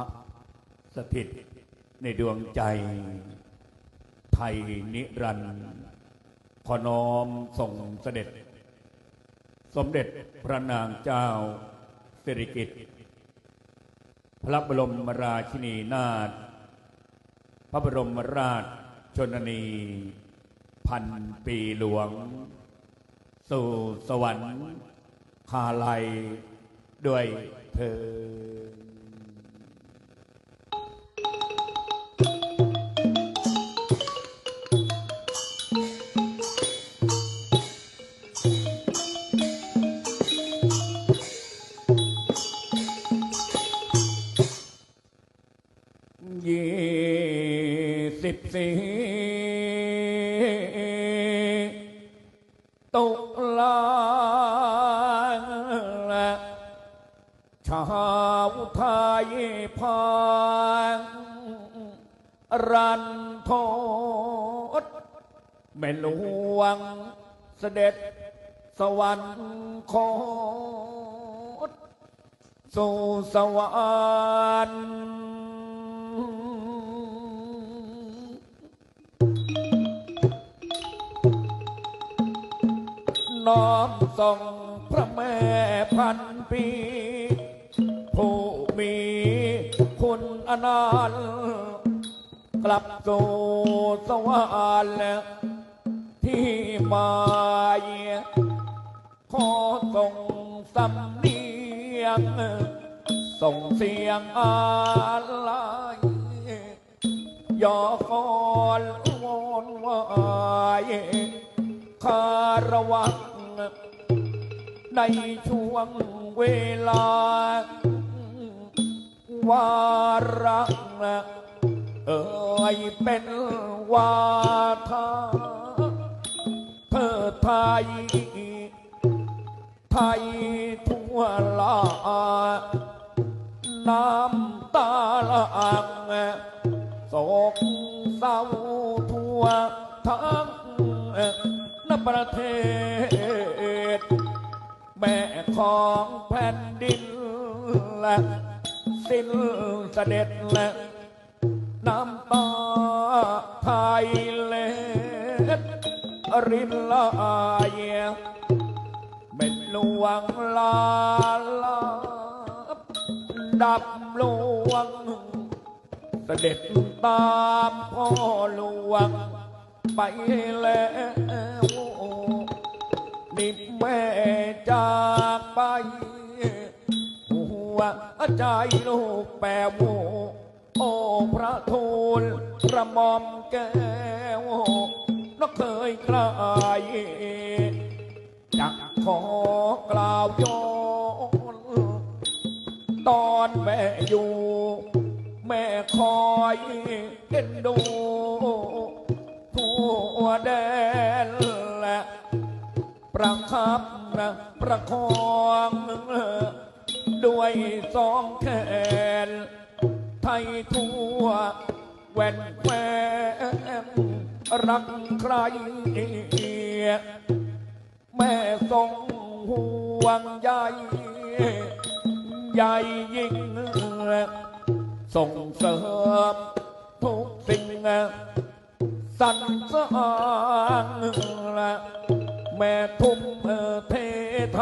ะสถิตในดวงใจ ไทยนิรันดร์ขอน้อมส่งเสด็จ สมเด็จพระนางเจ้าสิริกิติ์พระบรมราชินีนาถพระบรมราชชนนี พันปีหลวง สู่สวรรค์คาลัยด้วยเธอ สี่ตุลาชาวไทยพานรันทดแม่หลวงเสด็จสวรรคตสู่สวรรค์ น้อมส่งพระแม่พันปี ผู้มีคุณอนันต์กลับสู่สวรรค์ที่มาเยี่ยขอส่งสำเนียง ส่งเสียงอะไรยอคอนวอนวายคารวัง ในช่วงเวลาวาระเอ่ยเป็นวาทาเธอไทย ไทยทั่วลาน้ำตาลางโศกเศร้าทั่วทั้งนประเทศ แม่ของแผ่นดินและสิ้นเสด็จและน้ำตาไทยเล็ดรินลายเป็นหลวงลาลาบดับหลวงเสด็จตามพ่อหลวงไปแล้วนี่แม่ จากไป หัวใจลูกแปรโวโอ้พระทูลกระหม่อมแก้วนกเคยใครจักขอกล่าวย้อนตอนแม่อยู่ แม่คอยเอ็นดูทั่วแดน ประคับนะประคองด้วยสองแขน ไทยทั่วแว่นแควนรักใคร แม่ทรงห่วงใยใหญ่ยิ่งส่งเสริมทุกสิ่งสรรสร้าง แม่ทุ่มเทท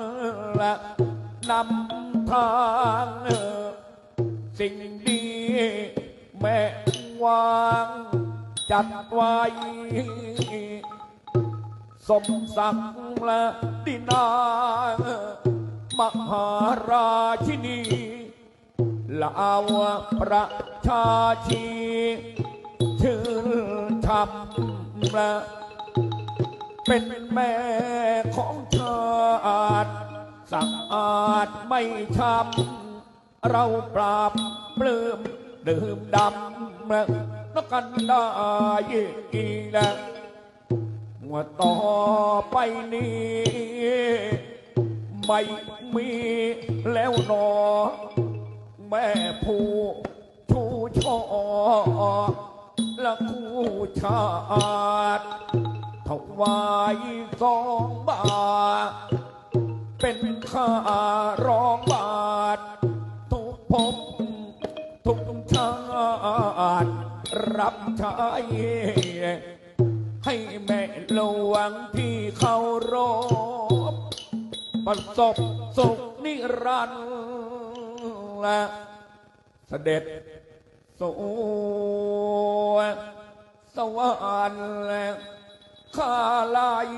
ำและนำทางสิ่งดีแม่วางจัดไว้ สมศักดิ์และดินามหาราชินีลาวประชาชีชื่นชำและ เป็นแม่ของชาติสะอาดไม่ช้ำเราปราบปลื้มดื่มดำนักกันได้อีแล้วว่าต่อไปนี้ ไม่มีแล้วหนอ แม่ผู้ชูชอและคู่ชาติ ถวายสองบาท เป็นค่ารองบาท ทุกภพรับใช้ให้แม่หลวงที่เขารบประสบสุขนิรันดร์และเสด็จสู่สวรรค์ kalai.